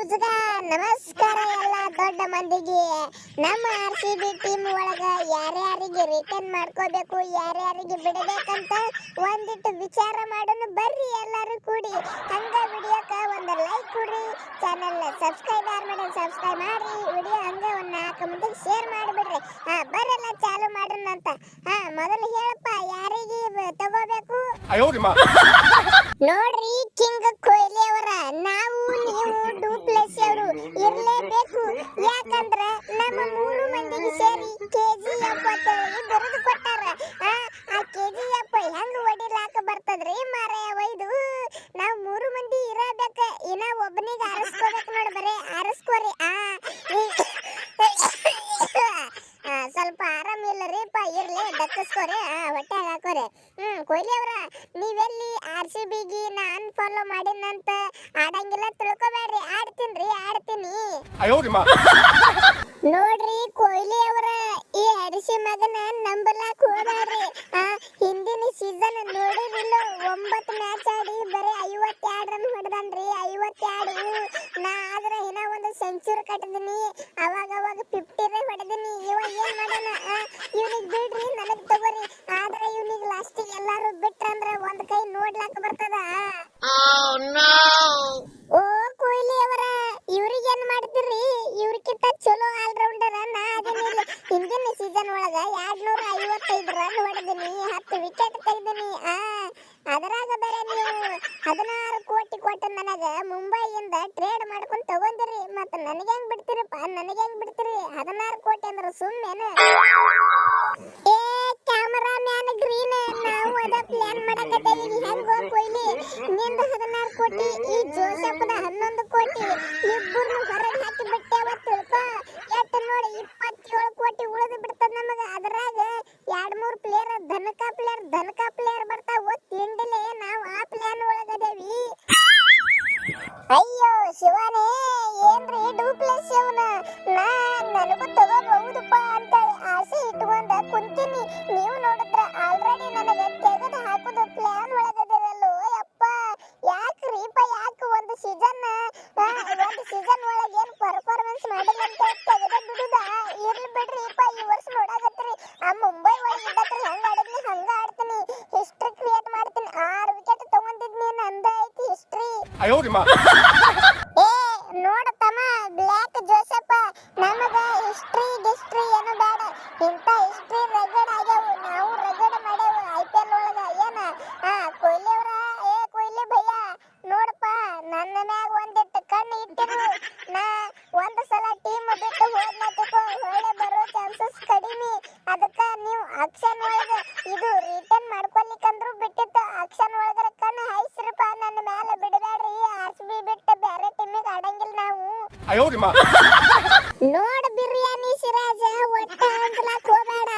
ನ್ಯೂಸ್ಗ ನಮಸ್ಕಾರ ಎಲ್ಲ ದೊಡ್ಡ ಮಂದಿಗೆ. ನಮ್ಮ ಆರ್ ಸಿ ಬಿ ಟೀಮ್ ಒಳಗ ಯಾರ್ಯಾರಿಗೆ ರಿಟರ್ನ್ ಮಾಡ್ಕೋಬೇಕು ಯಾರ್ಯಾರಿಗೆ ಬಿಡಬೇಕಂತ ಒಂದಿಟ್ಟು ವಿಚಾರ ಮಾಡೋಣ. ಬರ್ರಿ ಎಲ್ಲರೂ ಕೂಡಿ. ಹಂಗ ವಿಡಿಯೋಕ ಒಂದು ಲೈಕ್ ಕೊಡ್ರಿ. ಚಾನೆಲ್ ಸಬ್ಸ್ಕ್ರೈಬ್ ಯಾರು ಮಾಡಿ ಸಬ್ಸ್ಕ್ರೈಬ್ ಮಾಡಿ ವಿಡಿಯೋ ಹಂಗೆ ಒಂದು ನಾಲ್ಕು ಮಂದಿಗೆ ಶೇರ್ ಮಾಡಿಬಿಡ್ರಿ. ಹಾ ಬರಲ್ಲ ಚಾಲು ಮಾಡೋಣ ಅಂತ. ಹಾ ಮೊದಲು ಹೇಳಪ್ಪ ಯಾರಿಗೆ ತಗೋಬೇಕು? ನೋಡ್ರಿ ಕಿಂಗ್ ಕೊಹ್ಲಿ ಅವರ ನಾ ಅವರು ಯಾಕಂದ್ರೆ ನಮ್ಮ ಮೂರು ಮಂದಿಗೆ ಸೇರಿ ಕೆಜಿ ಎಫ್ ಅಂತೇಳಿ ಬರೆದು ಕೊಟ್ಟಾರ. ಆ ಕೆಜಿ ಎಫ್ ಹೆಂಗ್ ಹೊಡಿಲಾಕ ಬರ್ತದ್ರಿ ಮಾರಾಯ ಇದು ನಾವು ಮೂರು ಮಂದಿ ಇರಬೇಕ. ಇನ್ನ ಒಬ್ಬನಿಗೆ ಆರಿಸ್ಕೋಬೇಕು ನೋಡಿ ಬರೀ, ಆರಿಸ್ಕೋರಿ. ಆ ಸ್ವಲ್ಪ ಆರಾಮಿಲ್ಲ ರೀಪ ಇರ್ಲಿ, ದಕ್ಕಿಸ್ಕೋರಿ. ಆ ಹೊಟ್ಟೆ ಹಾಕೋರಿ. ಹ್ಮ್ ಕೊಹ್ಲಿ ಅವ್ರ, ನೀವೆಲ್ಲಿ ಗೆ ನಾನ್ ಫಾಲೋ ಮಾಡಿನಂತ ಆಡಂಗಿಲ್ಲ ತಿಳ್ಕೊಬೇಡ್ರಿ. ಆಡ್ತೀನಿ. ಆಡ್ತೀನಿ ನೋಡ್ರಿ ಕೊಹ್ಲಿ ಅವರ ಈ ಹರಿಸಿ ಮಗನ ನಂಬಲಾಕ್ ಆ ಹಿಂದಿನ ಸೀಸನ್ ನೋಡಿರಿಲ್ಲ ಒಂಬತ್ತು ಮ್ಯಾಚ್ ಆಡಿ ಬರೀ ಐವತ್ತೆರಡು ರನ್ ಹೊಡೆದನ್ರಿ ಐವತ್ತೆರಡು. ನಾ ಆದ್ರೆ ಇನ್ನ ಒಂದು ಸೆಂಚುರಿ ಕಟ್ಟಿದೀನಿ ಅವಾಗ ಅವಾಗ ಫಿಫ್ಟಿ ರೇ ಹೊಡೆದೀನಿ. ಇವಾಗ ಏನ್ ಮಾಡೋಣ? ಇವನಿಗೆ ಎರಡ್ನೂರ ಐವತ್ತೈದು ರನ್ ಹೊಡೆದಿನಿ, ಹತ್ತು ವಿಕೆಟ್ ತೆಗ್ದಿನಿ. ಆ, ಅದರಾಗ ಬೇರೆ ನೀವು ಹದಿನಾರು ಕೋಟಿ ಕೊಟ್ಟ ನನಗ ಮುಂಬೈಯಿಂದ ಟ್ರೇಡ್ ಮಾಡ್ಕೊಂಡು ತಗೊಂಡಿರಿ. ಮತ್ತೆ ನನಗೆ ಹೆಂಗ್ ಬಿಡ್ತೀರಪ್ಪ? ನನಗೆ ಬಿಡ್ತೀರಿ? ಹದಿನಾರು ಕೋಟಿ ಅಂದ್ರೆ ಸುಮ್ಮನೆ? ಏ ಕ್ಯಾಮರಾ ಮ್ಯಾನ್ ಗ್ರೀನ್ ನಾವು ಅದ ಪ್ಲಾನ್ ಮಾಡಕತ್ತೇವಿ. ಹೆಂಗೋ ಕೊಯ್ಲಿ? ನಿಂದ ಹದಿನಾರು ಕೋಟಿ, ಈ ಜೋಸೆಫ್ದ ಹನ್ನೊಂದು ಕೋಟಿ ಇಬ್ಬರನ್ನು ಹೊರಗೆ ಹಾಕಿ ಬಿಟ್ಟೇವ ತಿಳ್ಕೊ ಎಟ್ಟು ನೋಡಿ ಇಪ್ಪತ್ತೇಳು ಕೋಟಿ ಉಳಿದು ಬಿಡ್ತದ ನಮಗ ಅದ್ರಾಗ ಎರಡ್ ಮೂರ್ ಪ್ಲೇಯರ್ ಧನಕ ಪ್ಲೇಯರ್, ಧನಕ ಪ್ಲೇಯರ್ ಬರ್ತಾವ ತಿಂಡಿಲೆ ನಾವು ಆ ಪ್ಲಾನ್ ಒಳಗದೇವಿ. ಅಯ್ಯೋ ಶಿವನೇ, ಏನ್ರಿ ಡೂಪ್ಲೆಸ್ ಇವನ ನಾ ನನಗೂ ತಗೋಬಹುದಪ್ಪ ಅಂತ ಆಸೆ ಇಟ್ಕೊಂಡ ಕುಂತೀನಿ. ನೀವು ನೋಡಿದ್ರ ಆಲ್ರೆಡಿ ನನಗೆ ತೆಗೆದು ಹಾಕುದು ಪ್ಲಾನ್ ಒಳಗದಿರಲ್ಲೋ ಯಪ್ಪ ಯಾಕ್ರಿಪ್ಪ ಯಾಕೆ ಒಂದು ಸೀಸನ್ ಒಂದು ಸೀಸನ್ ಒಳಗೆ ಏನ್ ಪರ್ಫಾರ್ಮೆನ್ಸ್ ಮಾಡಿಲ್ಲ ಅಂತ ತೆಗೆದ ಬಿಡುದ ಇರ್ಲಿ ಬಿಡ್ರಿಪ್ಪ ಈ ವರ್ಷ ನೋಡಾಕತ್ರಿ ಆ ಮುಂಬೈ ಒಳಗೆ ಇದ್ದಕ್ರಿ ಹೆಂಗ್ ಆಡಿದ್ನಿ ಹಂಗ ಆಡ್ತೀನಿ ಹಿಸ್ಟ್ರಿ ಕ್ರಿಯೇಟ್ ಮಾಡ್ತೀನಿ ಆರು ವಿಕೆಟ್ ತಗೊಂಡಿದ್ನಿ ನಂದ ಐತಿ ಅಯೋರಿ ಮಾ. ಏ ನೋಡತಮ್ಮ ಬ್ಲಾಕ್ ಜೋಸೆಫ್, ನಮಗ ಹಿಸ್ಟ್ರಿ ಗಿಸ್ಟ್ರಿ ಏನು ಬೇಡ. ಇಂತ ಹಿಸ್ಟ್ರಿ ರಗಡ್ ಆಗ್ಯಾವು, ನಾವು ರಗಡ್ ಮಾಡ್ಯಾವ ಐ ಪಿ ಒಳಗ. ಏನ? ಆ, ಕೊಹ್ಲಿ ಏ, ಕೊಹ್ಲಿ ಭಯ್ಯ, ನೋಡಪ್ಪ, ನನ್ನ ಮ್ಯಾಗ ಒಂದಿಟ್ಟು ಕಣ್ಣು ಇಟ್ಟಿರು. ನಾ ಒಂದ್ ಸಲ ಟೀಮ್ ಬಿಟ್ಟು ಹೋದ್ನಾಕ ಒಳ್ಳೆ ಬರೋ ಚಾನ್ಸಸ್ ಕಡಿಮೆ. ಅದಕ್ಕ ನೀವು ಆಕ್ಷನ್ ಒಳಗೆ ಅಯ್ಯೋ ಮಾ. ನೋಡ್ ಬಿರಿಯಾನಿ ಸಿರಾಜ ಒಟ್ಟ ಅಂದ್ಲಾಕ್ ಹೋಗ್ಬೇಡ.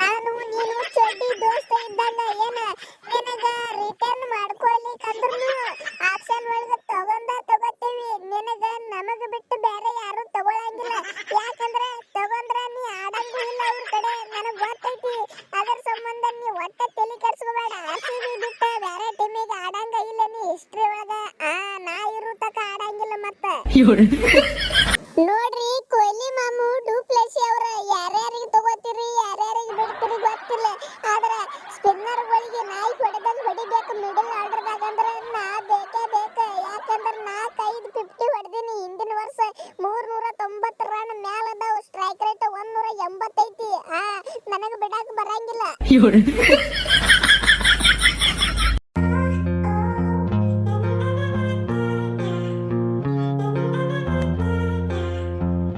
ನಾನು, ನೀನು, ಚಡ್ಡಿ, ದೋಸ್ತ ಇದ್ದಂಗ ಏನ? ನಿನಗ ರಿಟರ್ನ್ ಮಾಡ್ಕೊಳ್ಲಿಕ್ಕಂದ್ರೂ ಆಪ್ಷನ್ ಒಳಗ ತಗೊಂಡ ತಗೋತೀವಿ. ನಿನಗ ನಮಗ ಬಿಟ್ಟು ಬೇರೆ ಯಾರು ತಗೊಳಂಗಿಲ್ಲ. ಯಾಕಂದ್ರ ತಗೊಂಡ್ರ ನೀ ಆಡಂಗಿಲ್ಲ ಇಲ್ಲ ಅವ್ರ ಕಡೆ. ನನಗ್ ಗೊತ್ತೈತಿ. ಅದರ ಸಂಬಂಧ ನೀ ಒಟ್ಟ ತಲೆ ಕೆಡ್ಸ್ಕೋಬೇಡ. ಆರ್ ಬಿಟ್ಟ ಬೇರೆ ಟೀಮಿಗೆ ಆಡಂಗ ಇಲ್ಲ ನೀ. ಹಿಸ್ಟ್ರಿ ನೋಡ್ರಿ ಕೊಹ್ಲಿ ಮಾಮು ಡೂಪ್ಲೆಸಿ ಅವರ ಯಾರ್ಯಾರಿಗೆ ತಗೋತೀರಿ ಯಾರ್ಯಾರಿಗೆ ಬಿಡ್ತೀರಿ ಗೊತ್ತಿಲ್ಲ. ಆದ್ರ ಸ್ಪಿನ್ನರ್ ಗಳಿಗೆ ನಾಯಿ ಹೊಡೆದಂಗ್ ಹೊಡಿಬೇಕು ಮಿಡಲ್ ಆರ್ಡರ್ದಾಗ ಅಂದ್ರೆ ನಾ ಬೇಕೇ ಬೇಕ. ಯಾಕಂದ್ರೆ ನಾಲ್ಕೈದು ಫಿಫ್ಟಿ ಹೊಡೆದಿನಿ. ಹಿಂದಿನ ವರ್ಷ ಮೂರ್ನೂರ ತೊಂಬತ್ತು ರನ್ ಮ್ಯಾಲ ಅದಾವ. ಸ್ಟ್ರೈಕ್ ರೇಟ್ ಒಂದ್ ನೂರ ಎಂಬತ್ತೈತಿ. ಆ ನನಗೆ ಬಿಡಾಕ ಬರಂಗಿಲ್ಲ.